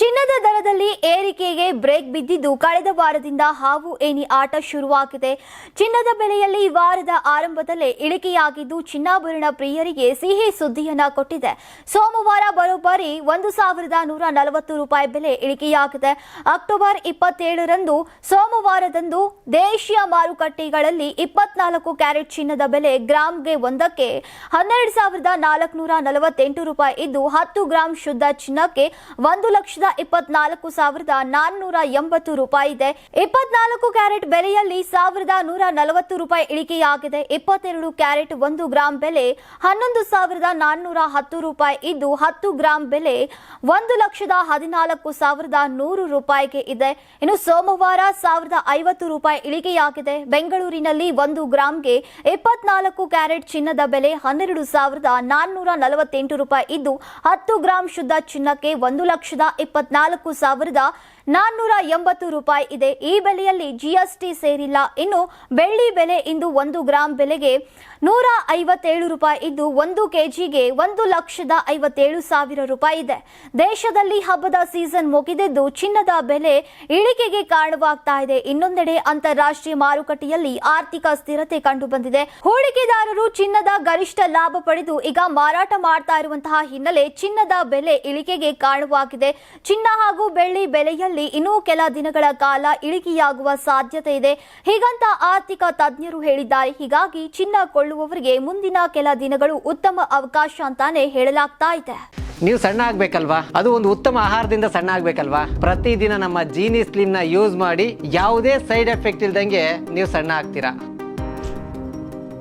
ಚಿನ್ನದ ದರದಲ್ಲಿ ಏರಿಕೆಗೆ ಬ್ರೇಕ್ ಬಿದ್ದಿದ್ದು ಕಳೆದ ವಾರದಿಂದ ಹಾವು ಏನಿ ಆಟ ಶುರುವಾಗಿದೆ. ಚಿನ್ನದ ಬೆಲೆಯಲ್ಲಿ ವಾರದ ಆರಂಭದಲ್ಲೇ ಇಳಿಕೆಯಾಗಿದ್ದು ಚಿನ್ನಾಭರಣ ಪ್ರಿಯರಿಗೆ ಸಿಹಿ ಸುದ್ದಿಯನ್ನ ಕೊಟ್ಟಿದೆ. ಸೋಮವಾರ ಬರೋಬ್ಬರಿ ಒಂದು ಸಾವಿರದ ನೂರ ನಲವತ್ತು ರೂಪಾಯಿ ಬೆಲೆ ಇಳಿಕೆಯಾಗಿದೆ. ಅಕ್ಟೋಬರ್ ಇಪ್ಪತ್ತೇಳರಂದು ಸೋಮವಾರದಂದು ದೇಶೀಯ ಮಾರುಕಟ್ಟೆಗಳಲ್ಲಿ ಇಪ್ಪತ್ನಾಲ್ಕು ಕ್ಯಾರೆಟ್ ಚಿನ್ನದ ಬೆಲೆ ಗ್ರಾಂಗೆ ಒಂದಕ್ಕೆ ಹನ್ನೆರಡು ಸಾವಿರದ ನಾಲ್ಕುನೂರ ನಲವತ್ತೆಂಟು ರೂಪಾಯಿ ಇದ್ದು ಹತ್ತು ಗ್ರಾಂ ಶುದ್ಧ ಚಿನ್ನಕ್ಕೆ ಒಂದು ಲಕ್ಷದ ಇಪ್ಪತ್ನಾಲ್ಕು ಸಾವಿರದ ನಾನ್ನೂರ ಎಂಬತ್ತು ರೂಪಾಯಿ ಇದೆ. ಇಪ್ಪತ್ನಾಲ್ಕು ಕ್ಯಾರೆಟ್ ಬೆಲೆಯಲ್ಲಿ ಸಾವಿರದ ನೂರ ನಲವತ್ತು ರೂಪಾಯಿ ಇಳಿಕೆಯಾಗಿದೆ. ಇಪ್ಪತ್ತೆರಡು ಕ್ಯಾರೆಟ್ ಒಂದು ಗ್ರಾಂ ಬೆಲೆ ಹನ್ನೊಂದು ಸಾವಿರದ ನಾನ್ನೂರ ಹತ್ತು ರೂಪಾಯಿ. ಇದ್ದು ಹತ್ತು ಗ್ರಾಂ ಬೆಲೆ ಒಂದು ಲಕ್ಷದ ಹದಿನಾಲ್ಕು ಸಾವಿರದ ನೂರು ರೂಪಾಯಿಗೆ ಇದೆ. ಇನ್ನು ಸೋಮವಾರ ಸಾವಿರದ ಐವತ್ತು ರೂಪಾಯಿ ಇಳಿಕೆಯಾಗಿದೆ. ಬೆಂಗಳೂರಿನಲ್ಲಿ ಒಂದು ಗ್ರಾಂಗೆ ಇಪ್ಪತ್ನಾಲ್ಕು ಕ್ಯಾರೆಟ್ ಚಿನ್ನದ ಬೆಲೆ ಹನ್ನೆರಡು ಸಾವಿರದ ನಾನ್ನೂರ ನಲವತ್ತೆಂಟು ರೂಪಾಯಿ. ಇದ್ದು ಹತ್ತು ಗ್ರಾಂ ಶುದ್ಧ ಚಿನ್ನಕ್ಕೆ ಒಂದು ಲಕ್ಷದ ಇಪ್ಪತ್ನಾಲ್ಕು ಸಾವಿರದ ನಾನ್ನೂರ ಎಂಬತ್ತು ರೂಪಾಯಿ ಇದೆ. ಈ ಬೆಲೆಯಲ್ಲಿ ಜಿಎಸ್ಟಿ ಸೇರಿಲ್ಲ. ಇನ್ನು ಬೆಳ್ಳಿ ಬೆಲೆ ಇಂದು ಒಂದು ಗ್ರಾಂ ಬೆಲೆಗೆ ನೂರ ಐವತ್ತೇಳು ರೂಪಾಯಿ. ಇದ್ದು ಒಂದು ಕೆಜಿಗೆ ಒಂದು ಲಕ್ಷದ ಐವತ್ತೇಳು ಸಾವಿರ ರೂಪಾಯಿ ಇದೆ. ದೇಶದಲ್ಲಿ ಹಬ್ಬದ ಸೀಸನ್ ಮುಗಿದಿದ್ದು ಚಿನ್ನದ ಬೆಲೆ ಇಳಿಕೆಗೆ ಕಾರಣವಾಗ್ತಾ ಇದೆ. ಇನ್ನೊಂದೆಡೆ ಅಂತಾರಾಷ್ಟ್ರೀಯ ಮಾರುಕಟ್ಟೆಯಲ್ಲಿ ಆರ್ಥಿಕ ಸ್ಥಿರತೆ ಕಂಡುಬಂದಿದೆ. ಹೂಡಿಕೆದಾರರು ಚಿನ್ನದ ಗರಿಷ್ಠ ಲಾಭ ಪಡೆದು ಈಗ ಮಾರಾಟ ಮಾಡ್ತಾ ಇರುವಂತಹ ಹಿನ್ನೆಲೆ ಚಿನ್ನದ ಬೆಲೆ ಇಳಿಕೆಗೆ ಕಾರಣವಾಗಿದೆ. ಚಿನ್ನ ಹಾಗೂ ಬೆಳ್ಳಿ ಬೆಲೆಯಲ್ಲಿ ಇನ್ನೂ ಕೆಲ ದಿನಗಳ ಕಾಲ ಇಳಿಕೆಯಾಗುವ ಸಾಧ್ಯತೆ ಇದೆ. ಹೀಗಂತ ಆರ್ಥಿಕ ತಜ್ಞರು ಹೇಳಿದ್ದಾರೆ. ಹೀಗಾಗಿ ಚಿನ್ನ ಕೊಳ್ಳುವವರಿಗೆ ಮುಂದಿನ ಕೆಲ ದಿನಗಳು ಉತ್ತಮ ಅವಕಾಶ ಅಂತಾನೆ ಹೇಳಲಾಗ್ತಾ ಇದೆ. ನೀವು ಸಣ್ಣ ಆಗ್ಬೇಕಲ್ವಾ? ಅದು ಒಂದು ಉತ್ತಮ ಆಹಾರದಿಂದ ಸಣ್ಣ ಆಗ್ಬೇಕಲ್ವಾ? ಪ್ರತಿದಿನ ನಮ್ಮ ಜೀನಿ ಸ್ಲಿಮ್ನ ಯೂಸ್ ಮಾಡಿ ಯಾವುದೇ ಸೈಡ್ ಎಫೆಕ್ಟ್ ಇಲ್ದಂಗೆ ನೀವು ಸಣ್ಣ ಆಗ್ತೀರಾ?